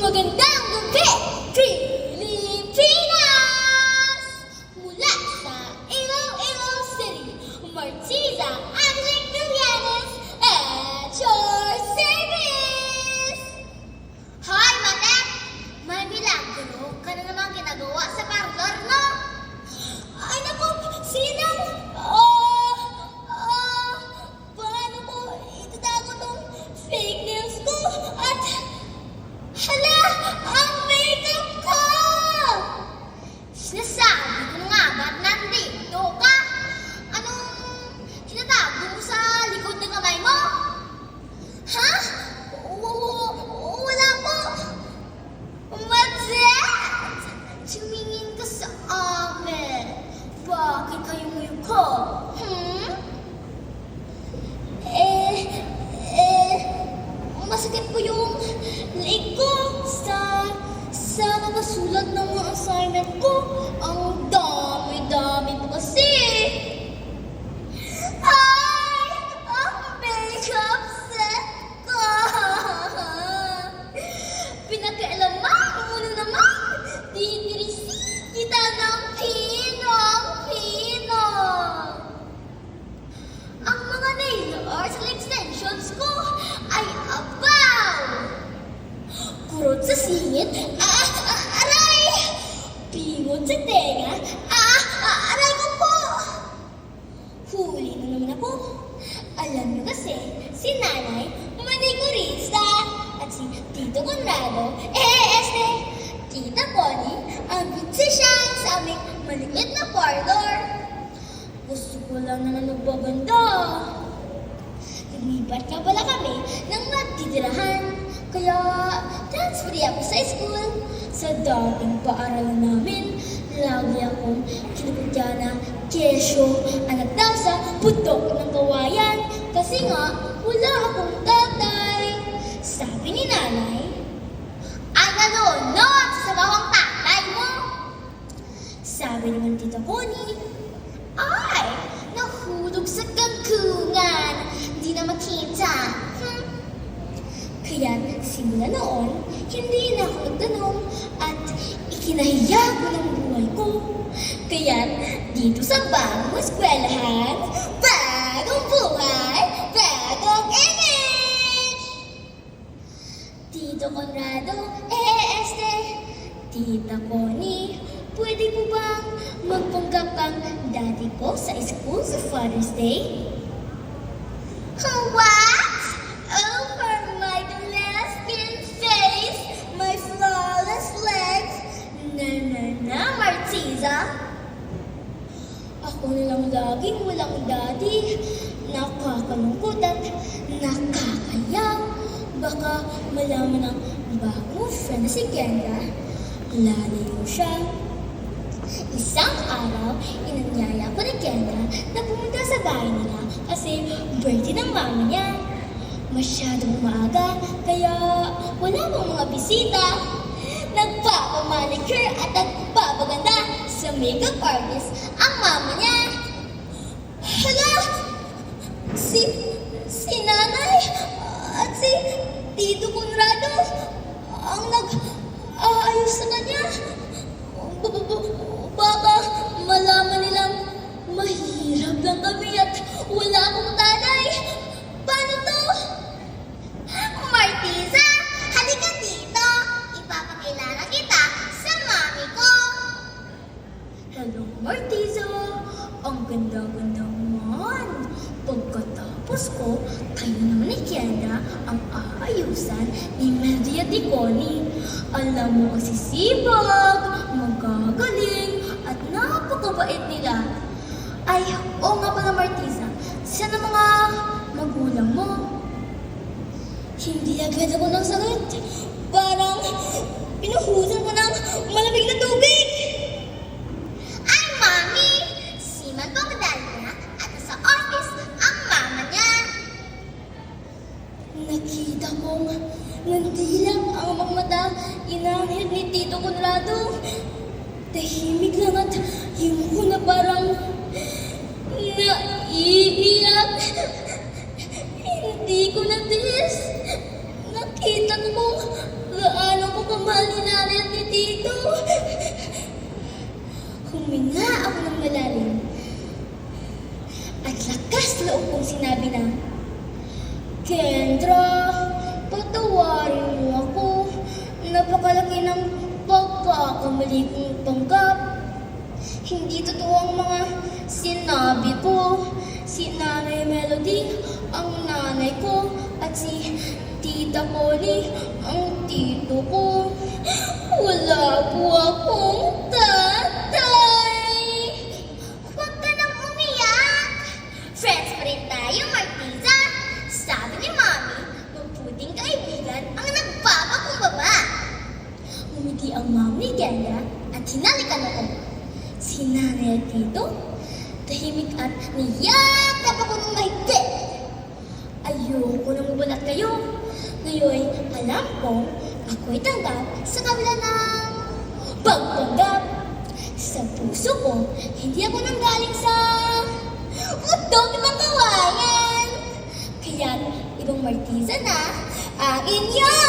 Magandang gabi, Pilipinas! Mula sa Iloilo City, Martiza Pingot sa tenga, ah, ah, aray ko po! Huli na naman ako. Alam niyo kasi, si nanay, manicurista, at si Tito Conrado, eh, este, Tita Connie, ang beautician sa aming maliit na parlor. Gusto ko lang naman magbaganda. Lumipat nga pala kami ng magtitirahan. Kaya transfer ako sa school. Sa dating paaralan namin, lagi akong kinukutya na kesyo anak daw sa putok ng kawayan. Kasi nga, wala akong tatay. Sabi ni nanay, ay nanonood sa bawang tatay mo. Sabi naman tita Connie, ay, nahulog sa kangkungan. Di na makita. Hmm. Kaya simula noon, hindi na ako nagtanong at ikinahiya ko ng buhay ko. Kaya dito sa bagong eskwelahan, bagong buhay, bagong image! Tito Conrado, eh, este, Tita Connie, pwede po bang magpanggap ang daddy ko sa school sa Father's Day? What? At nakakayaw. Baka malaman ng bagong friend na si Kendra. Lalayo siya. Isang araw, inanyaya ko ni Kendra na pumunta sa bahay nila kasi birthday ng mama niya. Masyadong maaga, kaya wala pang mga bisita. Nagpapamanicure at nagpapaganda sa makeup artist ang mama niya. Hala! Si, at si Tito Conrado ang nag-aayos sa kanya. Baka malaman nilang mahirap lang kami at wala akong tatay. Paano to? Martiza, halika dito. Ipapakilala kita sa mami ko. Hello, Martiza. Ang ganda-ganda kayo naman ni Kendra ang aayusan ni Melody at ni Connie. Alam mo kasi sibag, magagaling, at napakabait nila. Ay, oo nga pala Martiza, saan ang mga magulang mo? Hindi agad ako ng sagot. Parang pinuhusan ko ng malamig na tubig. Inangit ni Tito Conrado. Tahimik lang at yung ko na parang naiiyak. Hindi ko na this. Nakita ko kung gaano ko kamahal ni nanay at ni tito. Huminga ako ng malalim. At lakas loob kong sinabi na, Kendra, Napakalaki ng pagkakamali kong panggap. Hindi totoo ang mga sinabi ko. Si Nanay Melody, ang nanay ko, at si Tita Connie, ang tito ko. Wala po akong Si nanay at tito, tahimik at niyakap ako ng mahigpit. Ayoko nang mabulat kayo. Ngayon, alam ko, ako'y tanggap sa kabila ng pagpanggap. Sa puso ko, hindi ako nanggaling sa utog ng kawayan. Kaya, ibang martiza na ang inyong